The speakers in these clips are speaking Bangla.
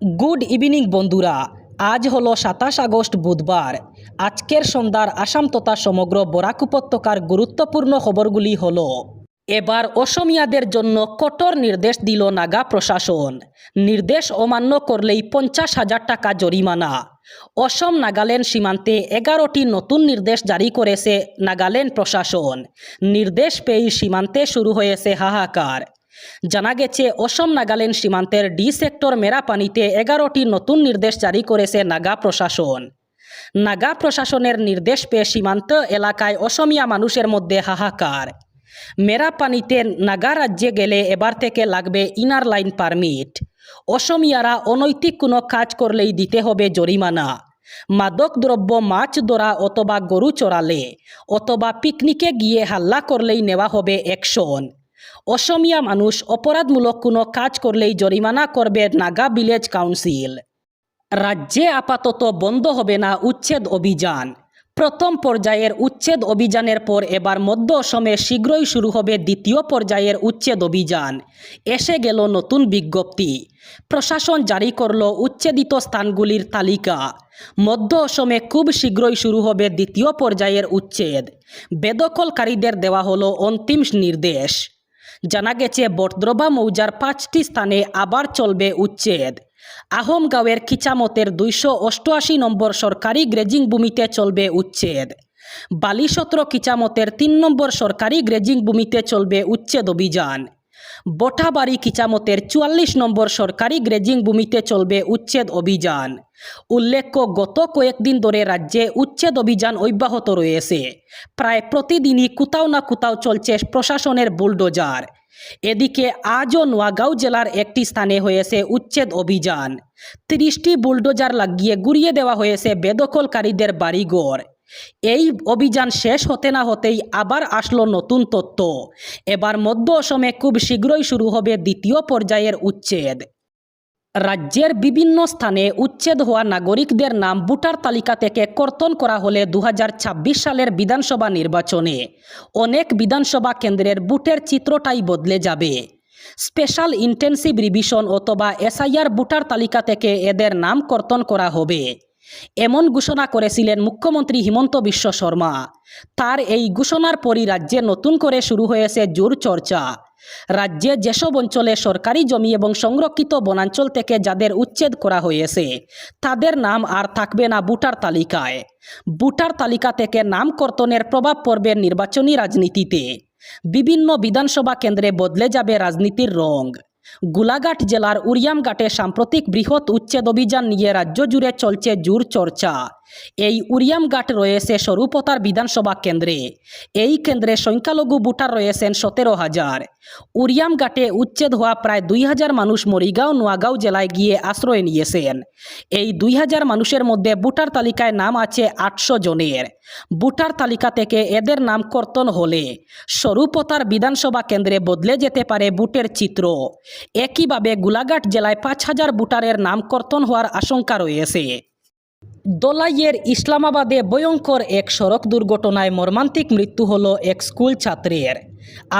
গুড ইভিনিং বন্ধুরা। আজ হলো সাতাশ আগস্ট বুধবার। আজকের সন্ধ্যার আসাম তথা সমগ্র বরাক উপত্যকার গুরুত্বপূর্ণ খবরগুলি হল, এবার অসমিয়াদের জন্য কঠোর নির্দেশ দিল নাগা প্রশাসন। নির্দেশ অমান্য করলেই পঞ্চাশ হাজার টাকা জরিমানা। অসম নাগাল্যান্ড সীমান্তে এগারোটি নতুন নির্দেশ জারি করেছে নাগাল্যান্ড প্রশাসন। নির্দেশ পেয়েই সীমান্তে শুরু হয়েছে হাহাকার। জানা গেছে, অসম নাগাল্যান্ড সীমান্তের ডি সেক্টর মেরাপানিতে এগারোটি নতুন নির্দেশ জারি করেছে নাগা প্রশাসন। নাগা প্রশাসনের নির্দেশ পেয়ে সীমান্ত এলাকায় অসমিয়া মানুষের মধ্যে হাহাকার। মেরাপানিতে নাগা রাজ্যে গেলে এবার থেকে লাগবে ইনার লাইন পারমিট। অসমিয়ারা অনৈতিক কোনো কাজ করলেই দিতে হবে জরিমানা। মাদক দ্রব্য, মাছ ধরা অথবা গরু চড়ালে অথবা পিকনিকে গিয়ে হাল্লা করলেই নেওয়া হবে অ্যাকশন। অসমিয়া মানুষ অপরাধমূলক কোনো কাজ করলেই জরিমানা করবে নাগা ভিলেজ কাউন্সিল। রাজ্যে আপাতত বন্ধ হবে না উচ্ছেদ অভিযান। প্রথম পর্যায়ের উচ্ছেদ অভিযানের পর এবার মধ্য অসমে শীঘ্রই শুরু হবে দ্বিতীয় পর্যায়ের উচ্ছেদ অভিযান। এসে গেল নতুন বিজ্ঞপ্তি। প্রশাসন জারি করল উচ্ছেদিত স্থানগুলির তালিকা। মধ্য অসমে খুব শীঘ্রই শুরু হবে দ্বিতীয় পর্যায়ের উচ্ছেদ। বেদখলকারীদের দেওয়া হলো অন্তিম নির্দেশ। জানা গেছে বটদ্রবা মৌজার পাঁচটি স্থানে আবার চলবে উচ্ছেদ। আহমগাঁওয়ের খিচামতের দুইশো অষ্টআশি নম্বর সরকারি গ্রেজিং ভূমিতে চলবে উচ্ছেদ। বালিশত্র কিচামতের তিন নম্বর সরকারি গ্রেজিং ভূমিতে চলবে উচ্ছেদ অভিযান। বটাবাড়ি কিচামতের চুয়াল্লিশ নম্বর সরকারি গ্রেজিং ভূমিতে চলবে উচ্ছেদ অভিযান। উল্লেখ্য, গত কয়েকদিন ধরে রাজ্যে উচ্ছেদ অভিযান অব্যাহত রয়েছে। প্রায় প্রতিদিনই কোথাও না কোথাও চলছে প্রশাসনের বুলডোজার। এদিকে আজও নোয়াগাঁও জেলার একটি স্থানে হয়েছে উচ্ছেদ অভিযান। তিরিশটি বুলডোজার লাগিয়ে গুড়িয়ে দেওয়া হয়েছে বেদখলকারীদের বাড়িঘর। এই অভিযান শেষ হতে না হতেই আবার আসলো নতুন তথ্য। এবার মধ্য অসমে খুব শীঘ্রই শুরু হবে দ্বিতীয় পর্যায়ের উচ্ছেদ। রাজ্যের বিভিন্ন স্থানে উচ্ছেদ হওয়া নাগরিকদের নাম ভোটার তালিকা থেকে কর্তন করা হলে দু হাজার ছাব্বিশ সালের বিধানসভা নির্বাচনে অনেক বিধানসভা কেন্দ্রের বুটের চিত্রটাই বদলে যাবে। স্পেশাল ইন্টেন্সিভ রিভিশন অথবা এসআইআর ভোটার তালিকা থেকে এদের নাম কর্তন করা হবে। এমন ঘোষণা করেছিলেন মুখ্যমন্ত্রী হিমন্ত বিশ্ব শর্মা। তার এই ঘোষণার পরই রাজ্যে নতুন করে শুরু হয়েছে জোর চর্চা। রাজ্যে যেসব অঞ্চলে সরকারি জমি এবং সংরক্ষিত বনাঞ্চল থেকে যাদের উচ্ছেদ করা হয়েছে, তাদের নাম আর থাকবে না ভোটার তালিকায়। ভোটার তালিকা থেকে নাম কর্তনের প্রভাব পড়বে নির্বাচনী রাজনীতিতে। বিভিন্ন বিধানসভা কেন্দ্রে বদলে যাবে রাজনীতির রং। গোলাঘাট জেলার উরিয়ামঘাটে সাম্প্রতিক বৃহৎ উচ্ছেদ অভিযান নিয়ে রাজ্য জুড়ে চলছে জোর চর্চা। এই উরিয়ামঘাট রয়েছে স্বরূপতার বিধানসভা কেন্দ্রে। এই কেন্দ্রে সংখ্যালঘু ভোটার রয়েছেন সতেরো হাজার। উরিয়ামঘাটে উচ্ছেদ হওয়া প্রায় দুই হাজার মানুষ মরিগাঁও, নোয়াগাঁও জেলায় গিয়ে আশ্রয় নিয়েছেন। এই দুই হাজার মানুষের মধ্যে ভোটার তালিকায় নাম আছে আটশো জনের। ভোটার তালিকা থেকে এদের নাম কর্তন হলে স্বরূপতার বিধানসভা কেন্দ্রে বদলে যেতে পারে বুটের চিত্র। একইভাবে গোলাঘাট জেলায় পাঁচ হাজার ভোটারের নাম কর্তন হওয়ার আশঙ্কা রয়েছে। দোলাইয়ের ইসলামাবাদে ভয়ঙ্কর এক সড়ক দুর্ঘটনায় মর্মান্তিক মৃত্যু হল এক স্কুল ছাত্রের।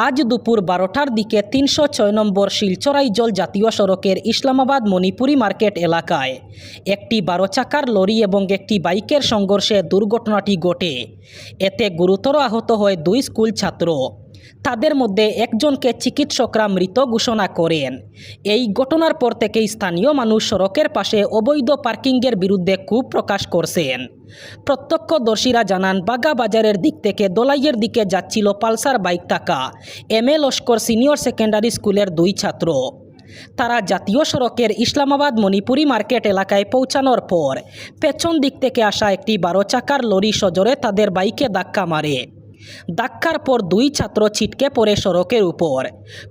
আজ দুপুর বারোটার দিকে তিনশো ছয় নম্বর শিলচরাই জল জাতীয় সড়কের ইসলামাবাদ মণিপুরি মার্কেট এলাকায় একটি বারো চাকার লরি এবং একটি বাইকের সংঘর্ষে দুর্ঘটনাটি ঘটে। এতে গুরুতর আহত হয় দুই স্কুল ছাত্র। তাদের মধ্যে একজনকে চিকিৎসকরা মৃত ঘোষণা করেন। এই ঘটনার পর থেকেই স্থানীয় মানুষ সড়কের পাশে অবৈধ পার্কিংয়ের বিরুদ্ধে ক্ষোভ প্রকাশ করছেন। প্রত্যক্ষদর্শীরা জানান, বাগা বাজারের দিক থেকে দোলাইয়ের দিকে যাচ্ছিল পালসার বাইক থাকা M A Laskar senior secondary স্কুলের দুই ছাত্র। তারা জাতীয় সড়কের ইসলামাবাদ মণিপুরি মার্কেট এলাকায় পৌঁছানোর পর পেছন দিক থেকে আসা একটি বারো চাকার লরি সজোরে তাদের বাইকে ধাক্কা মারে। ধাক্কার পর দুই ছাত্র ছিটকে পড়ে সড়কের উপর।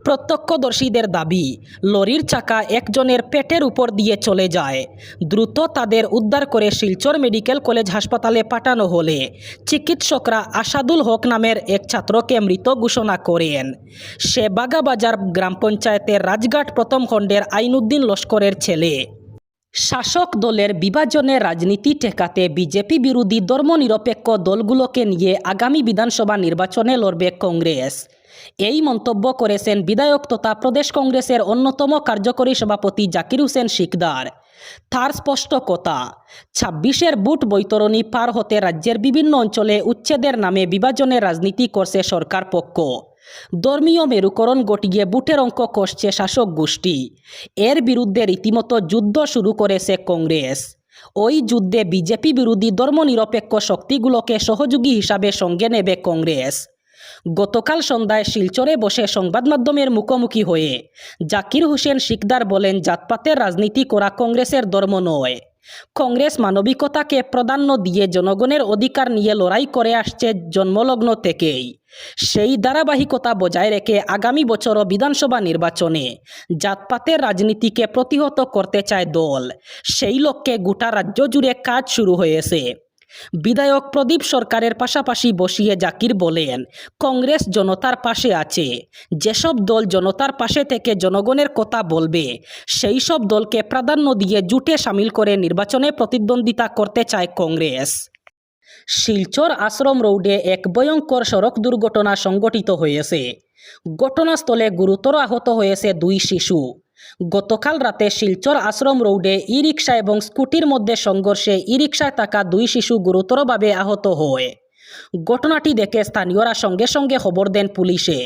প্রত্যক্ষদর্শীদের দাবি, লরির চাকা একজনের পেটের উপর দিয়ে চলে যায়। দ্রুত তাদের উদ্ধার করে শিলচর মেডিকেল কলেজ হাসপাতালে পাঠানো হলে চিকিৎসকরা আসাদুল হক নামের এক ছাত্রকে মৃত ঘোষণা করেন। সে বাগাবাজার গ্রাম পঞ্চায়েতের রাজঘাট প্রথম খণ্ডের আইনুদ্দিন লস্করের ছেলে। শাসক দলের বিভাজনে রাজনীতি ঠেকাতে বিজেপি বিরোধী ধর্মনিরপেক্ষ দলগুলোকে নিয়ে আগামী বিধানসভা নির্বাচনে লড়বে কংগ্রেস। এই মন্তব্য করেছেন বিধায়ক তথা প্রদেশ কংগ্রেসের অন্যতম কার্যকরী সভাপতি জাকির হোসেন শিকদার। তার স্পষ্ট কথা ছাব্বিশের বুট বৈতরণী পার হতে রাজ্যের বিভিন্ন অঞ্চলে উচ্ছেদের নামে বিভাজনের রাজনীতি করছে সরকার পক্ষ। ধর্মীয় মেরুকরণ ঘটিয়ে বুটের অঙ্ক কষছে শাসক গোষ্ঠী। এর বিরুদ্ধে রীতিমতো যুদ্ধ শুরু করেছে কংগ্রেস। ওই যুদ্ধে বিজেপি বিরোধী ধর্মনিরপেক্ষ শক্তিগুলোকে সহযোগী হিসাবে সঙ্গে নেবে কংগ্রেস। গতকাল সন্ধ্যায় শিলচরে বসে সংবাদ মাধ্যমের মুখোমুখি হয়ে জাকির হোসেন শিকদার বলেন, জাতপাতের রাজনীতি করা কংগ্রেসের ধর্ম নয়। কংগ্রেস মানবিকতাকে প্রাধান্য দিয়ে জনগণের অধিকার নিয়ে লড়াই করে আসছে জন্মলগ্ন থেকেই। সেই ধারাবাহিকতা বজায় রেখে আগামী বছরও বিধানসভা নির্বাচনে জাতপাতের রাজনীতিকে প্রতিহত করতে চায় দল। সেই লক্ষ্যে গোটা রাজ্য জুড়ে কাজ শুরু হয়েছে। বিধায়ক প্রদীপ সরকারের পাশাপাশি বসিয়ে জাকির বলেন, কংগ্রেস জনতার পাশে আছে। যেসব দল জনতার পাশে থেকে জনগণের কথা বলবে, সেই সব দলকে প্রাধান্য দিয়ে জুটে সামিল করে নির্বাচনে প্রতিদ্বন্দ্বিতা করতে চায় কংগ্রেস। শিলচর আশ্রম রোডে এক ভয়ঙ্কর সড়ক দুর্ঘটনা সংঘটিত হয়েছে। ঘটনাস্থলে গুরুতর আহত হয়েছে দুই শিশু। গতকাল রাতে শিলচর আশ্রম রোডে ই রিক্সা এবং স্কুটির মধ্যে সংঘর্ষে ই রিক্সায় থাকা দুই শিশু গুরুতরভাবে আহত হয়। ঘটনাটি দেখে স্থানীয়রা সঙ্গে সঙ্গে খবর দেন পুলিশে।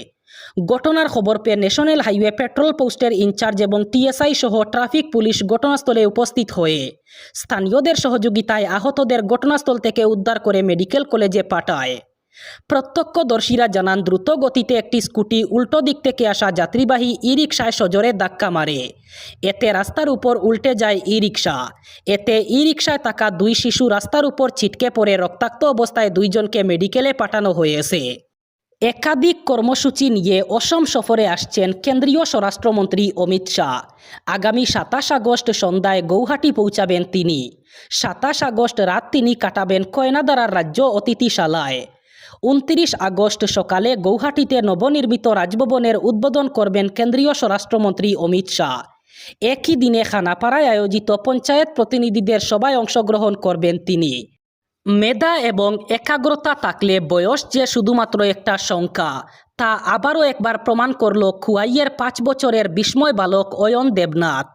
ঘটনার খবর পেয়ে ন্যাশনাল হাইওয়ে পেট্রোল পোস্টের ইনচার্জ এবং টিএসআই সহ ট্রাফিক পুলিশ ঘটনাস্থলে উপস্থিত হয়ে স্থানীয়দের সহযোগিতায় আহতদের ঘটনাস্থল থেকে উদ্ধার করে মেডিকেল কলেজে পাঠায়। প্রত্যক্ষদর্শীরা জানান, দ্রুত গতিতে একটি স্কুটি উল্টো দিক থেকে আসা যাত্রীবাহী ই রিক্সায় সজোরে ধাক্কা মারে। এতে রাস্তার উপর উল্টে যায় ই রিক্সা এতে ই রিক্সায় থাকা দুই শিশু রাস্তার উপর ছিটকে পড়ে রক্তাক্ত অবস্থায় দুইজনকে মেডিকেলে পাঠানো হয়েছে। একাধিক কর্মসূচি নিয়ে অসম সফরে আসছেন কেন্দ্রীয় স্বরাষ্ট্রমন্ত্রী অমিত শাহ। আগামী সাতাশ আগস্ট সন্ধ্যায় গৌহাটি পৌঁছাবেন তিনি। সাতাশ আগস্ট রাত তিনি কাটাবেন কয়নাদারার রাজ্য অতিথিশালায়। উনত্রিশ আগস্ট সকালে গৌহাটিতে নবনির্মিত রাজভবনের উদ্বোধন করবেন কেন্দ্রীয় স্বরাষ্ট্রমন্ত্রী অমিত শাহ। একই দিনে খানাপাড়ায় আয়োজিত পঞ্চায়েত প্রতিনিধিদের সভায় অংশগ্রহণ করবেন তিনি। মেধা এবং একাগ্রতা থাকলে বয়স যে শুধুমাত্র একটা সংখ্যা তা আবারও একবার প্রমাণ করল খুয়াইয়ের পাঁচ বছরের বিস্ময় বালক অয়ন দেবনাথ।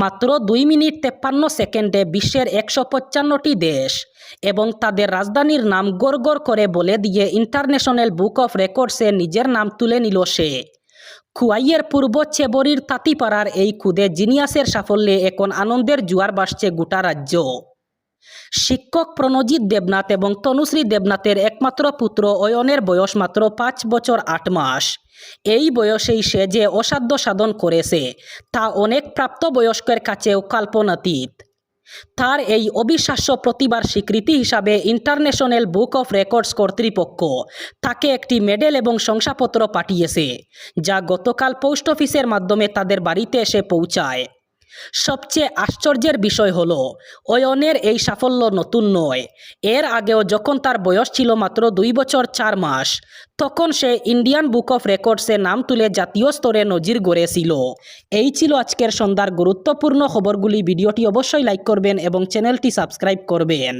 মাত্র দুই মিনিট তেপ্পান্ন সেকেন্ডে বিশ্বের একশো পঞ্চান্নটি দেশ এবং তাদের রাজধানীর নাম গড় করে বলে দিয়ে ইন্টারন্যাশনাল বুক অফ রেকর্ডসে নিজের নাম তুলে নিল সে। খুয়াইয়ের পূর্ব চেবরির তাঁতিপাড়ার এই খুদে জিনিয়াসের সাফল্যে এখন আনন্দের জোয়ার বাসছে গোটা রাজ্য। শিক্ষক প্রণজিৎ দেবনাথ এবং তনুশ্রী দেবনাথের একমাত্র পুত্র অয়নের বয়স মাত্র পাঁচ বছর আট মাস। এই বয়সেই সে যে অসাধ্য সাধন করেছে, তা অনেক প্রাপ্তবয়স্কের কাছেও কল্পনাতীত। তার এই অবিশ্বাস্য প্রতিবার স্বীকৃতি হিসাবে ইন্টারন্যাশনাল বুক অফ রেকর্ডস কর্তৃপক্ষ তাকে একটি মেডেল এবং শংসাপত্র পাঠিয়েছে, যা গতকাল পোস্ট অফিসের মাধ্যমে তাদের বাড়িতে এসে পৌঁছায়। সবচেয়ে আশ্চর্যের বিষয় হল, অয়নের এই সাফল্য নতুন নয়। এর আগেও যখন তার বয়স ছিল মাত্র দুই বছর চার মাস, তখন সে ইন্ডিয়ান বুক অফ রেকর্ডসে নাম তুলে জাতীয় স্তরে নজির গড়েছিল। এই ছিল আজকের সন্ধ্যার গুরুত্বপূর্ণ খবরগুলি। ভিডিওটি অবশ্যই লাইক করবেন এবং চ্যানেলটি সাবস্ক্রাইব করবেন।